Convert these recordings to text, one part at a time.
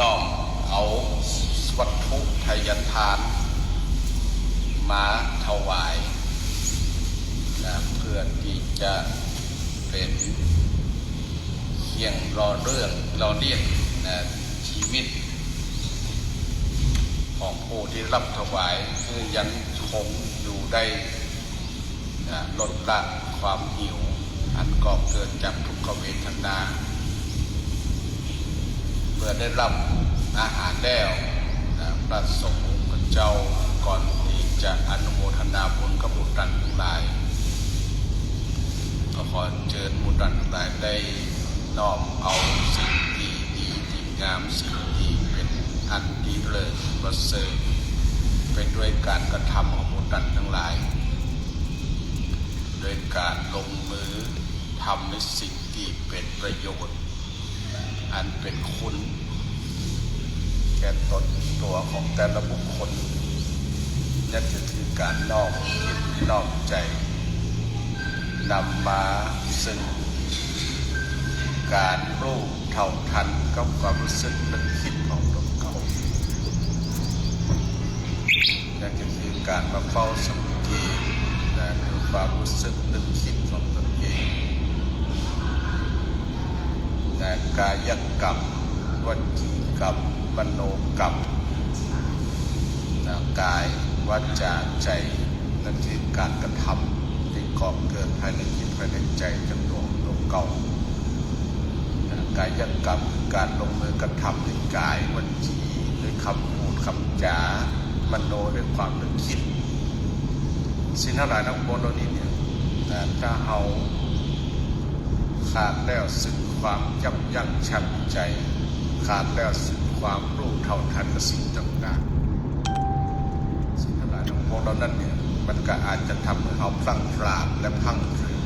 น้อมเอาวัตถุทยันทาน มาถวายนะเพื่อที่จะเป็นเคียงรอเรื่องรอเลียนนะชีวิต ของผู้ที่รับถวายคือยังคงอยู่ได้นะลดละความหิว อันก่อเกิดจากทุกขเวทนา มื่อได้รับอาหารแล้วนะพระสงฆ์องค์เจ้าก่อนที่จะอนุโมทนาบุญกับบุตรทั้งหลายก็ขอเชิญบุตรทั้งหลายได้น้อมเอาสิ่งดีดีที่งามสิ่งดีเป็นอันดีเลิศประเสริฐเป็นด้วยการกระทำของบุตรทั้งหลายโดยการลงมือทำในสิ่งที่เป็นประโยชน์ อันเป็นคุณแก่ตนตัวของแต่ละบุคคลนั่นก็คือการนอกคิดนอกใจนำมาซึ่ง การรู้เท่าทันกับความรู้สึกนึกคิดของตนเขานั่นก็คือการมาเฝ้าสังเกตนะดูความรู้สึกนึกคิดของตนเองนะ กายกรรมวจีกรรมมโนกรรมนะกายวาจาใจนั่นคือการกระทำที่ก่อเกิดภายในจิตภายในใจจากดวงดวงเก่ากายกรรมคือการลงมือกระทำด้วยกายวันจีด้วยคำพูดคำจามโนด้วยความนึกคิด สิ่งทั้งหลายทั้งปวงเหล่านี้เนี่ยนะถ้าเอาขาดแล้วซึ่ง ความยับยั้งชั่งใจ ขาดแล้วซึ่งความรู้เท่าทันกับสิ่งต่างๆสิ่งทั้งหลายทั้งปวงเหล่านั้นเนี่ยมันก็อาจจะทำให้เราพลั้งพลาดและพังพลือ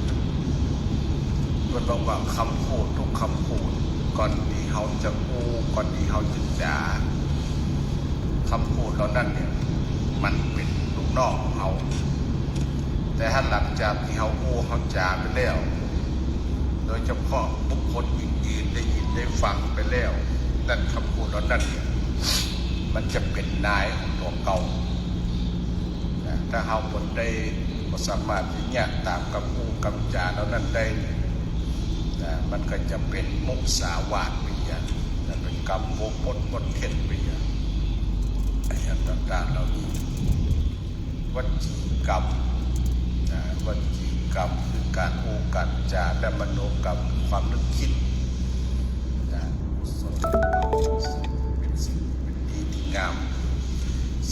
มันบอกว่าคำพูดทุกคำพูดก่อนที่เขาจะพูดก่อนที่เขาจะจาคำพูดเหล่านั้นเนี่ยมันเป็นลูกนอกของเขาแต่ถ้าหลังจากที่เขาพูดเขาจ่าไปแล้ว โดยเฉพาะบุคคลอื่นๆได้ยินได้ฟังไปแล้วนั่นคำพูดเหล่านั้นเนี่ยมันจะเป็นนายของตัวเก่าถ้าเขาคนได้บ่สามารถที่เนี่ยตามกับผู้กำจาแล้วนั้นได้นะมันก็จะเป็นมุสาวาทไปอย่างนะเป็นกรรมโมปนปนเข็นไปอย่างไอ้ย่างต่างๆเหล่านี้วัจีกรรมนะวัจี กรรมคือการโอการจาและมโนกรรมคือความนึกคิดนะสนเป็นสิ่งเป็นดีที่งาม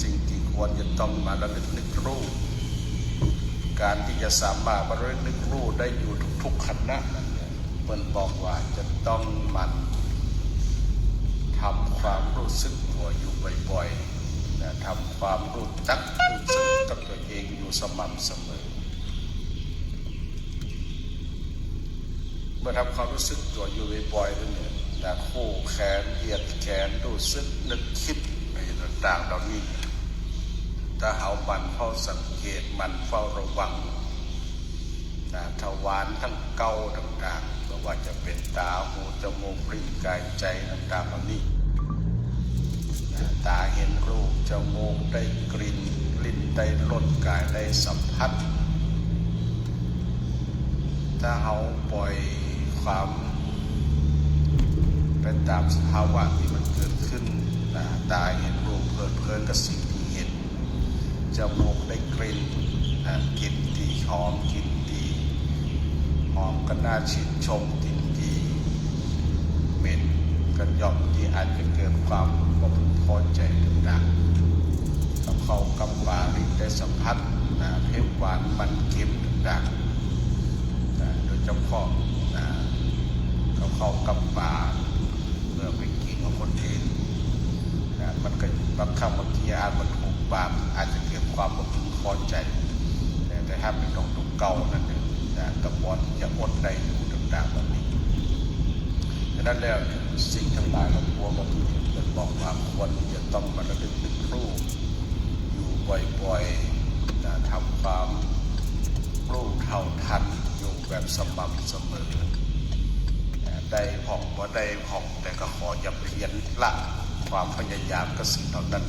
สิ่งที่ควรจะต้องมาระลึกนึกรู้ การที่จะสามารถบรรลุนึกรู้ได้อยู่ทุกๆขณะนั้นเนี่ยเพิ่นบอกว่าจะต้องมันทำความรู้สึกตัวอยู่บ่อยๆนะทำความรู้จักรู้สึกกับตัวเองอยู่สม่ำเสมอ เมื่อทำความรู้สึกตัวอยู่บ่อยๆนั่นเนี่ยนะคู่แขนเหยียดแขนรู้สึกนึกคิดอะไรต่างๆเหล่านี้ถ้าเอามันเฝ้าสังเกตมันเฝ้าระวังนะทวารทั้งเก้าต่างๆไม่ว่าจะเป็นตาหูจมูกลิ้นกายใจต่างๆเหล่านี้นะตาเห็นรูปจมูกได้กลิ่นลิ้นได้รสกายได้สัมผัส ถ้าเอาปล่อย ความเป็นตามสภาวะที่มันเกิดขึ้นนะตาเห็นรูปเพลิดเพลินกับสิ่งที่เห็นจมูกได้กลิ่นนะกลิ่นดีหอมกลิ่นดีหอมก็น่าชื่นชมกลิ่นดีเหม็นก็ย่อมที่อาจจะเกิดความบ่พอใจต่างๆกับเข้ากับปาริได้สัมผัสนะเผ็ดหวานมันเค็มต่างๆนะโดยเฉพาะนะ กับเข้ากับปลาเมื่อไปกินของคนอื่นนะมันก็บางครั้งบางทีอาจมันถูกบาปอาจจะเกิดความบ่พึงพอใจแต่ถ้าเป็นของตุกเก่านั่นเองนะกระบอนที่จะอดได้อยู่ต่างๆแบบนี้ดังนั้นแล้วเนี่ยสิ่งทั้งหลายเราพวงเราที่เป็นบอกว่าควรจะต้องมาระลึกนึกรู้อยู่บ่อยๆนะทำความรู้เท่าทันอยู่แบบสม่ำเสมอ ได้หองว่าได้หองแต่ก็ขออย่าเพียนละความพยายามกับสิ่งเหล่านั้น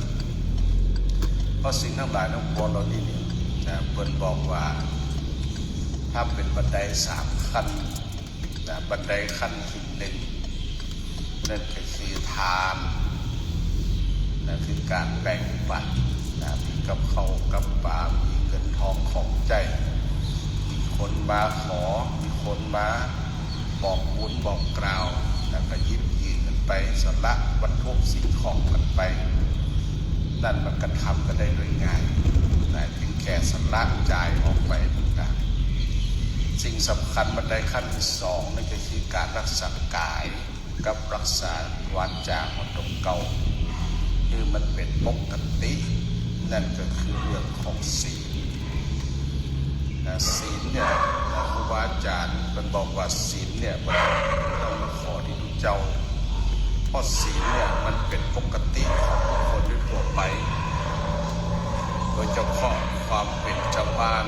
เพราะสิ่งทั้งหลายทั้งปวงเหล่านี้นี่นะเปิ่นบอกว่า ถ้าเป็นบันไดสามขั้นนะบันไดขั้นที่หนึ่งนั่นก็คือทานนะคือการแบ่งปันนะมีกับเขากับปลามีเงินทองของใจ มีคนมาขอ มีคนมา บอกบุญบอกกล่าว แล้วก็ยิบยืนกันไปสละวัตถุสิ่งของกันไป นั่นมันกระทำกันได้โดยง่ายแต่เพียงแค่สละจ่ายออกไปต่างๆสิ่งสำคัญบันไดขั้นที่สองนั่นก็คือการรักษากายกับรักษาวาจาของตรงเก่าคือมันเป็นปกติ นั่นก็คือเรื่องของศีลศีลเนี่ย นะครูบาอาจารย์มันบอกว่าศีลเนี่ยมันต้องมาขอที่พระเจ้าเพราะศีลเนี่ยมันเป็นปกติของคคลโดยทั่วไป โดยเฉพาะความเป็นชาวบ้าน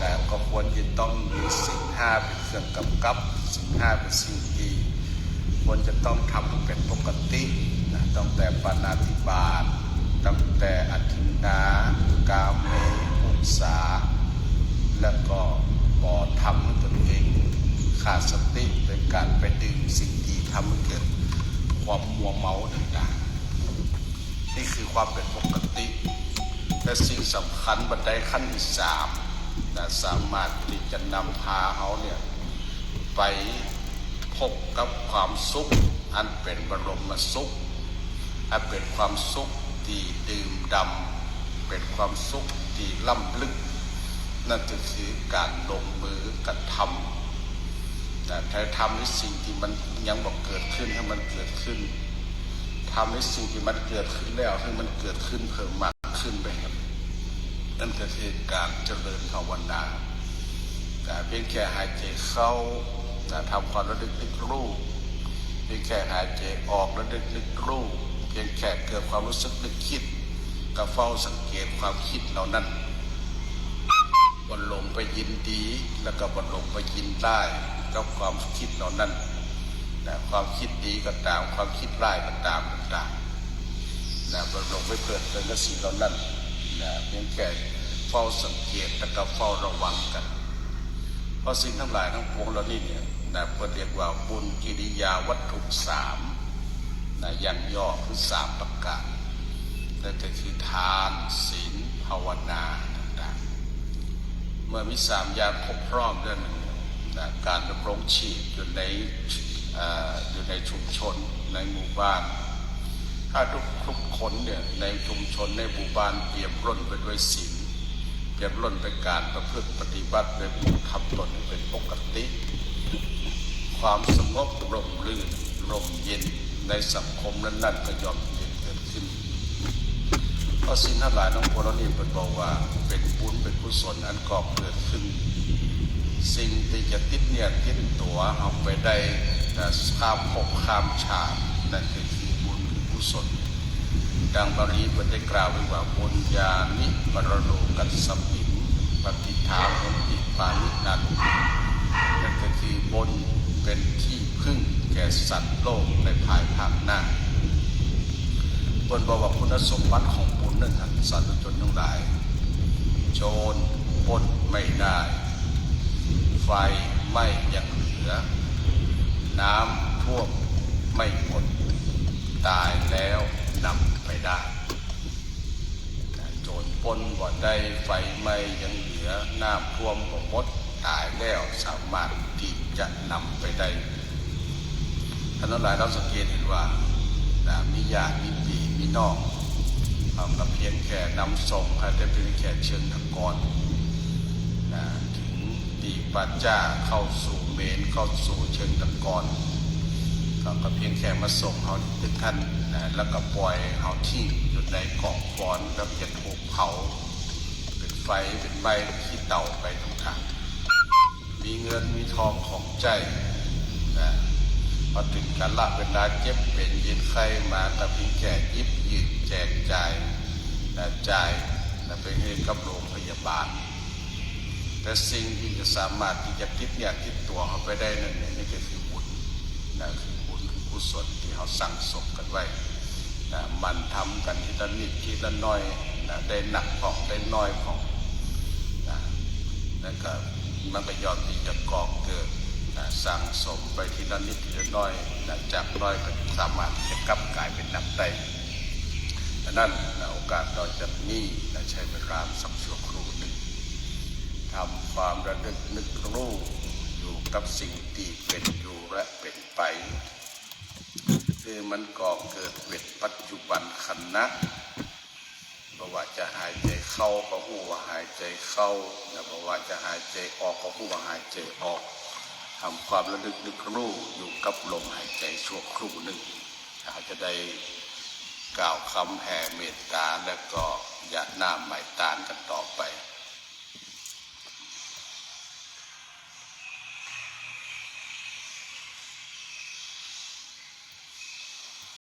นะก็ควรจะต้องมีสิ่งห้าเป็นเครื่องกำกับสิ่งห้าเป็นสิ่งที่ควรจะต้องทำเป็นปกตินะตั้งแต่ปานาติบาตตั้งแต่อธินนากาเมอุสา แล้วก็ บ่ทำให้ตนเองขาดสติโดยการไปดื่มสิ่งที่ทำให้เกิดความมัวเมาต่างๆนี่คือความเป็นปกติและสิ่งสำคัญบันไดขั้นที่สามนะสามารถที่จะนำพาเขาเนี่ยไปพบกับความสุข อันเป็นบรมสุข อันเป็นความสุขที่ดื่มดำเป็นความสุขที่ล่ำลึก นั่นก็คือการลงมือกระทำแต่ถ้าทำในสิ่งที่มันยังบอกเกิดขึ้นให้มันเกิดขึ้นทำในสิ่งที่มันเกิดขึ้นแล้วให้มันเกิดขึ้นเพิ่มมากขึ้นไปครับนั่นก็คือการเจริญภาวนาแต่เพียงแค่หายใจเข้าแต่ทำความระลึกนึกรู้เพียงแค่หายใจออกระลึกนึกรู้เพียงแค่เกิดความรู้สึกนึกคิดก็เฝ้าสังเกตความคิดเหล่านั้น บนลงไปยินดี แล้วก็บนลงไปยินได้กับความคิดเหล่านั้นนะความคิดดีก็ตามความคิดร้ายก็ตามต่างๆนะบนลงไปเกิดเป็นสิ่งเหล่านั้นนะเพียงแค่เฝ้าสังเกตแล้วก็เฝ้าระวังกัน เพราะสิ่งทั้งหลายทั้งปวงเหล่านี้เนี่ยนะเพื่อเรียกว่าบุญกิริยาวัตถุสามนะยันย่อคือสามประการนั่นก็คือทานศีลภาวนา เมื่อมีสามอย่างครบพร้อมเรื่องหนึ่งนะการดำรงชีพอยู่ในออยู่ในชุมชนในหมู่บ้าน ถ้าทุกทุกคนเนี่ยในชุมชนในหมู่บ้านเปี่ยมล้นไปด้วยศีลเปี่ยมล้นไปการประพฤติปฏิบัติโดยผู้ทำตนเป็นปกติ ความสงบร่มรื่นร่มเย็นในสังคมนั้นๆก็ย่อม พระสิ่งทั้งหลายทั้งปวงเหล่านี้เป็นบอกว่า เป็นบุญเป็นกุศลอันก่อเกิดขึ้น สิ่งที่จะติดเนี่ยติดตัวเอาไปได้แต่ข้ามภพข้ามชาตินั่นคือคือบุญคือกุศลดังบาลีบทได้กล่าวไว้ว่าบุญญาณิปรโลกัสสมิงปฏิฐานมิปานินันนั่นก็คือบุญเป็นที่พึ่งแก่สัตว์โลกในภายภาคหน้า บนบอกว่าคุณสมบัติของบุญนั้นท่านสาธุชนทั้งหลาย โจรปล้นไม่ได้ ไฟไม้ยังเหลือ น้ำท่วมไม่หมด ตายแล้วนำไปได้ โจรปล้นบ่ได้ไฟไม้ยังเหลือ น้ำท่วมบ่หมดตายแล้วสามารถที่จะนำไปได้ท่านทั้งหลายเราสังเกตเห็นว่ามีญาติมีปี มีน้องเอากับเพียงแค่นำส่งให้แต่เพียงแค่เชิญตะกอนนะถึงตีปัจจ้าเข้าสู่เมนเข้าสู่เชิงตะกอนเขาก็เพียงแค่มาส่งเขาถึงท่านนะแล้วก็ปล่อยเขาที่อยู่ในกองฟอนแล้วจะถูกเผาเป็นไฟเป็นใบที่เต่าไปทุกทางมีเงินมีทองของใจนะ พอถึงกันละเวลาเจ็บเป็นย็นไข้มาก็เพียงแค่ยิบยืนแจกจ่ายนะจ่ายนะไปให้กับโรงพยาบาล แต่สิ่งที่จะสามารถที่จะติดเนี่ยติดตัวเขาไปได้นั่นเนี่ยนี่ก็คือบุญนะคือบุญคือกุศลที่เขาสั่งสมกันไว้ทมันทำกันทีละนิดทีละน้อยนะได้หนักของได้น้อยของนะแล้วก็มันก็ยอมที่จะก่อเกิด สร้างสมไปทีละนิดทีละน้อยจากน้อยก็สามารถจะกลับกลายเป็นนักได้ดังนั้นโอกาสเราจะนี้นะใช้เวลาสักชั่วครู่หนึ่งทำความระลึกนึกรู้อยู่กับสิ่งที่เป็นอยู่และเป็นไปคือมันก่อเกิดเป็นปัจจุบันขณะเพราะว่าจะหายใจเข้าก็หูว่าหายใจเข้านะเพราะว่าจะหายใจออกก็หูว่าหายใจออก ทำความระลึกนึกรู้อยู่กับลมหายใจชั่วครู่หนึ่งอาจจะได้กล่าวคำแห่เมตตาและก็หยาดน้ำหมายตานกันต่อไป